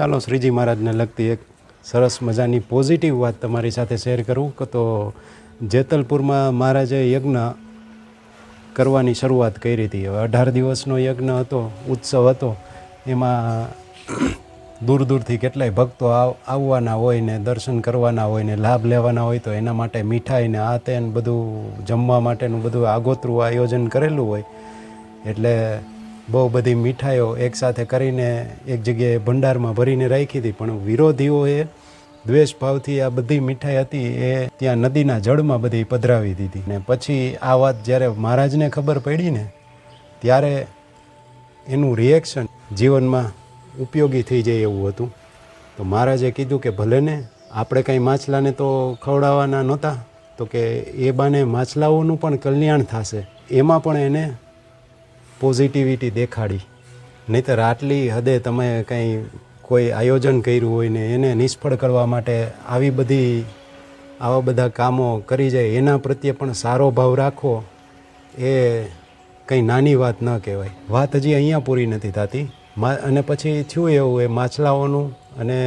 ચાલો શ્રીજી મહારાજને લગતી એક સરસ મજાની પોઝિટિવ વાત તમારી સાથે શેર કરું તો જેતલપુરમાં મહારાજે યજ્ઞ કરવાની શરૂઆત કરી હતી. હવે અઢાર દિવસનો યજ્ઞ હતો, ઉત્સવ હતો. એમાં દૂર દૂરથી કેટલાય ભક્તો આવ- આવવાના હોય ને દર્શન કરવાના હોય ને લાભ લેવાના હોય તો એના માટે મીઠાઈ ને આ તેને બધું જમવા માટેનું બધું આગોતરું આયોજન કરેલું હોય. એટલે બહુ બધી મીઠાઈઓ એકસાથે કરીને એક જગ્યાએ ભંડારમાં ભરીને રાખી હતી, પણ વિરોધીઓએ દ્વેષ ભાવથી આ બધી મીઠાઈ હતી એ ત્યાં નદીના જળમાં બધી પધરાવી દીધી. ને પછી આ વાત જ્યારે મહારાજને ખબર પડી ને, ત્યારે એનું રિએક્શન જીવનમાં ઉપયોગી થઈ જાય એવું હતું. તો મહારાજે કીધું કે ભલે ને, આપણે કંઈ માછલાને તો ખવડાવવાના નહોતા, તો કે એ બાને માછલાઓનું પણ કલ્યાણ થશે. એમાં પણ એને પોઝિટિવિટી દેખાડી. નહીંતર આટલી હદે તમે કંઈ કોઈ આયોજન કર્યું હોય ને એને નિષ્ફળ કરવા માટે આવી બધી આવા બધા કામો કરી જાય, એના પ્રત્યે પણ સારો ભાવ રાખવો એ કંઈ નાની વાત ન કહેવાય. વાત હજી અહીંયા પૂરી નથી થતી. અને પછી થયું એવું, એ માછલાઓનું અને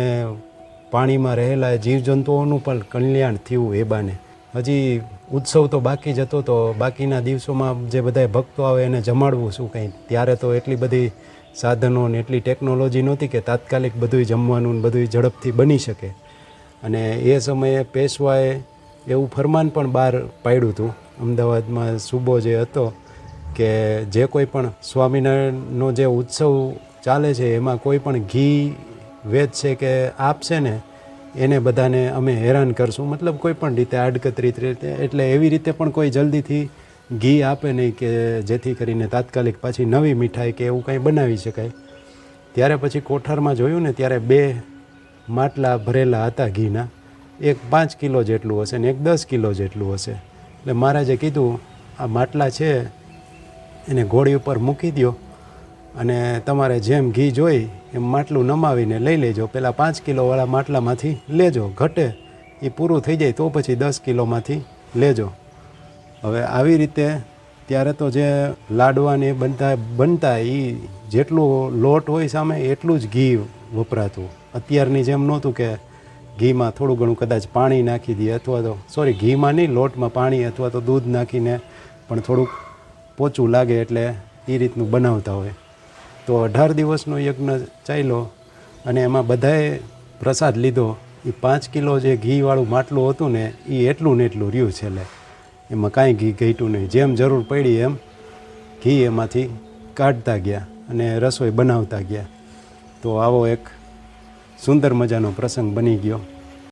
પાણીમાં રહેલા જીવજંતુઓનું પણ કલ્યાણ થયું એ બાને. હજી ઉત્સવ તો બાકી જ હતો, તો બાકીના દિવસોમાં જે બધા ભક્તો આવે એને જમાડવું શું કંઈ? ત્યારે તો એટલી બધી સાધનો ને એટલી ટેકનોલોજી નહોતી કે તાત્કાલિક બધુંય જમવાનું ને બધુંય ઝડપથી બની શકે. અને એ સમયે પેશવાએ એવું ફરમાન પણ બહાર પાડ્યું હતું. અમદાવાદમાં સુબો જે હતો કે જે કોઈ પણ સ્વામિનારાયણનો જે ઉત્સવ ચાલે છે, એમાં કોઈ પણ ઘી વેચશે કે આપશે ને એને બધાને અમે હેરાન કરશું. મતલબ કોઈ પણ રીતે આડકતરી રીતે, એટલે એવી રીતે પણ કોઈ જલ્દીથી ઘી આપે નહીં કે જેથી કરીને તાત્કાલિક પાછી નવી મીઠાઈ કે એવું કંઈ બનાવી શકાય. ત્યારે પછી કોઠારમાં જોયું ને, ત્યારે બે માટલા ભરેલા હતા ઘીના. એક પાંચ કિલો જેટલું હશે ને એક દસ કિલો જેટલું હશે. એટલે મહારાજે કીધું, આ માટલા છે, એને ઘોડી ઉપર મૂકી દો અને તમારે જેમ ઘી જોઈ, એમ માટલું નમાવીને લઈ લેજો. પહેલાં પાંચ કિલોવાળા માટલામાંથી લેજો. ઘટે એ પૂરું થઈ જાય તો પછી દસ કિલોમાંથી લેજો. હવે આવી રીતે ત્યારે તો જે લાડવાને બનતા બનતા એ જેટલું લોટ હોય સામે, એટલું જ ઘી વપરાતું. અત્યારની જેમ નહોતું કે ઘીમાં થોડું ઘણું કદાચ પાણી નાખી દઈએ અથવા તો સોરી ઘીમાં નહીં, લોટમાં પાણી અથવા તો દૂધ નાખીને પણ થોડુંક પોચું લાગે એટલે એ રીતનું બનાવતા હોય. તો અઢાર દિવસનો યજ્ઞ ચાલ્યો અને એમાં બધાએ પ્રસાદ લીધો. એ પાંચ કિલો જે ઘીવાળું માટલું હતું ને, એ એટલું ને એટલું રહ્યું છેલ્લે. એમાં કાંઈ ઘી ઘટ્યું નહીં. જેમ જરૂર પડી એમ ઘી એમાંથી કાઢતા ગયા અને રસોઈ બનાવતા ગયા. તો આવો એક સુંદર મજાનો પ્રસંગ બની ગયો.